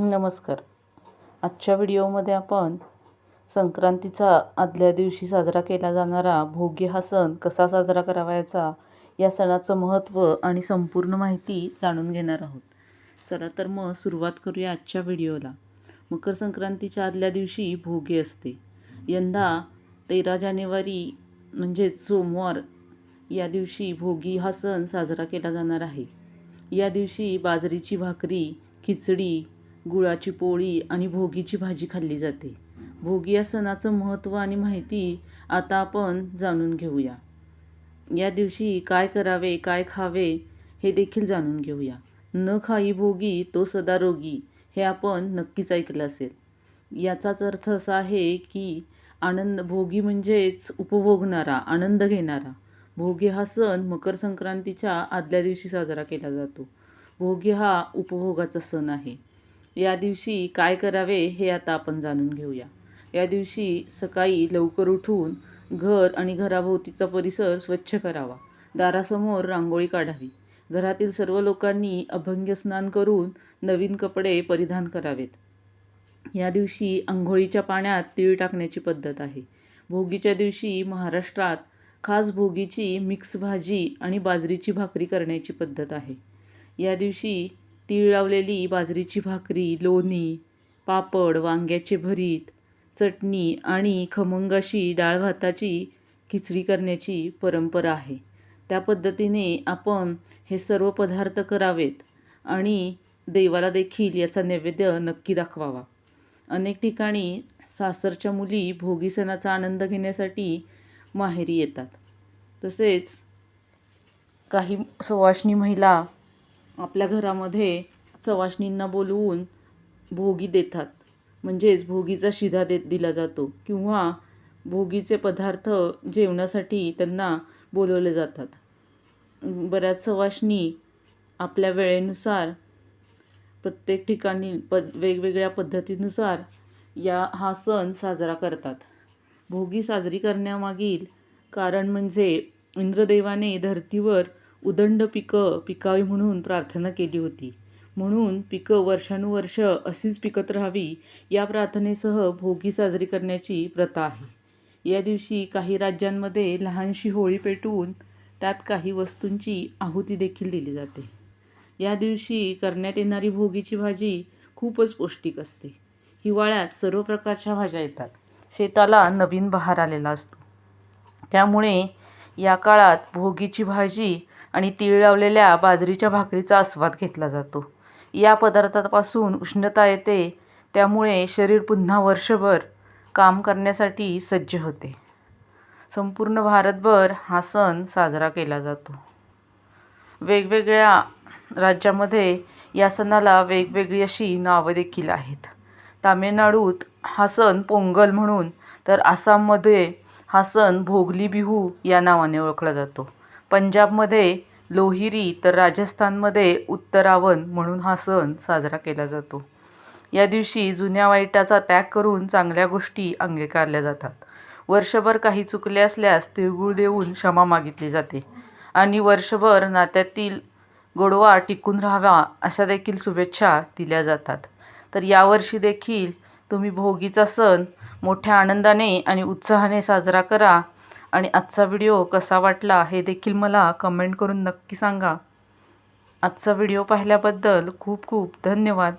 नमस्कार. आजच्या व्हिडिओमध्ये आपण संक्रांतीचा आदल्या दिवशी साजरा केला जाणारा भोगी हा सण कसा साजरा करावायचा या सणाचं महत्त्व आणि संपूर्ण माहिती जाणून घेणार आहोत. चला तर मग सुरुवात करूया आजच्या व्हिडिओला. मकर संक्रांतीच्या आदल्या दिवशी भोगी असते. यंदा तेरा जानेवारी म्हणजेच सोमवार या दिवशी भोगी हा सण साजरा केला जाणार आहे. या दिवशी बाजरीची भाकरी खिचडी गुळाची पोळी आणि भोगीची भाजी खाल्ली जाते. भोगी या सणाचं महत्त्व आणि माहिती आता आपण जाणून घेऊया. या दिवशी काय करावे काय खावे हे देखील जाणून घेऊया. न खाई भोगी तो सदा रोगी हे आपण नक्कीच ऐकलं असेल. याचाच अर्थ असा आहे की आनंद भोगी म्हणजेच उपभोगणारा आनंद घेणारा. भोगी हा सण मकर संक्रांतीच्या आदल्या दिवशी साजरा केला जातो. भोगी हा उपभोगाचा सण आहे. या दिवशी काय करावे हे आता आपण जाणून घेऊया. या दिवशी सकाळी लवकर उठून घर आणि घराभोवतीचा परिसर स्वच्छ करावा. दारासमोर रांगोळी काढावी. घरातील सर्व लोकांनी अभंग्य स्नान करून नवीन कपडे परिधान करावेत. या दिवशी आंघोळीच्या पाण्यात तीळ टाकण्याची पद्धत आहे. भोगीच्या दिवशी महाराष्ट्रात खास भोगीची मिक्स भाजी आणि बाजरीची भाकरी करण्याची पद्धत आहे. या दिवशी तीळ लावलेली बाजरीची भाकरी लोणी पापड वांग्याचे भरीत चटणी आणि खमंग अशी डाळ भाताची खिचडी करण्याची परंपरा आहे. त्या पद्धतीने आपण हे सर्व पदार्थ करावेत आणि देवाला देखील याचा नैवेद्य नक्की दाखवावा. अनेक ठिकाणी सासरच्या मुली भोगी सणाचा आनंद घेण्यासाठी माहेरी येतात. तसेच काही सवाष्णी महिला आपल्या घरामध्ये सवाष्णींना बोलवून भोगी देतात. म्हणजेच भोगीचा शिधा देत दिला जातो किंवा भोगीचे पदार्थ जेवणासाठी त्यांना बोलवले जातात. बऱ्याच सवाष्णी आपल्या वेळेनुसार प्रत्येक ठिकाणी पद वेगवेगळ्या पद्धतीनुसार या हा सण साजरा करतात. भोगी साजरी करण्यामागील कारण म्हणजे इंद्रदेवाने धर्तीवर उदंड पिकं पिकावी म्हणून प्रार्थना केली होती. म्हणून पिकं वर्षानुवर्ष अशीच पिकत राहावी या प्रार्थनेसह भोगी साजरी करण्याची प्रथा आहे. या दिवशी काही राज्यांमध्ये लहानशी होळी पेटवून त्यात काही वस्तूंची आहुती देखील दिली जाते. या दिवशी करण्यात येणारी भोगीची भाजी खूपच पौष्टिक असते. हिवाळ्यात सर्व प्रकारच्या भाज्या येतात. शेताला नवीन बहार आलेला असतो. त्यामुळे या काळात भोगीची भाजी आणि तीळ लावलेल्या बाजरीच्या भाकरीचा आस्वाद घेतला जातो. या पदार्थापासून उष्णता येते त्यामुळे शरीर पुन्हा वर्षभर काम करण्यासाठी सज्ज होते. संपूर्ण भारतभर हा सण साजरा केला जातो. वेगवेगळ्या राज्यामध्ये या सणाला वेगवेगळी अशी नावं देखील आहेत. तामिळनाडूत हा सण पोंगल म्हणून तर आसाममध्ये हा सण भोगली बिहू या नावाने ओळखला जातो. पंजाबमध्ये लोहिरी तर राजस्थानमध्ये उत्तरावण म्हणून हा सण साजरा केला जातो. या दिवशी जुन्या वाईटाचा त्याग करून चांगल्या गोष्टी अंगीकारल्या जातात. वर्षभर काही चुकले असल्यास तिळगुळ देऊन क्षमा मागितली जाते. आणि वर्षभर नात्यातील गोडवा टिकून राहावा अशा देखील शुभेच्छा दिल्या जातात. तर यावर्षी देखील तुम्ही भोगीचा सण मोठ्या आनंदाने आणि उत्साहाने साजरा करा. आणि आजचा व्हिडिओ कसा वाटला हे देखील मला कमेंट करून नक्की सांगा. आजचा व्हिडिओ पाहिल्याबद्दल खूप खूप धन्यवाद.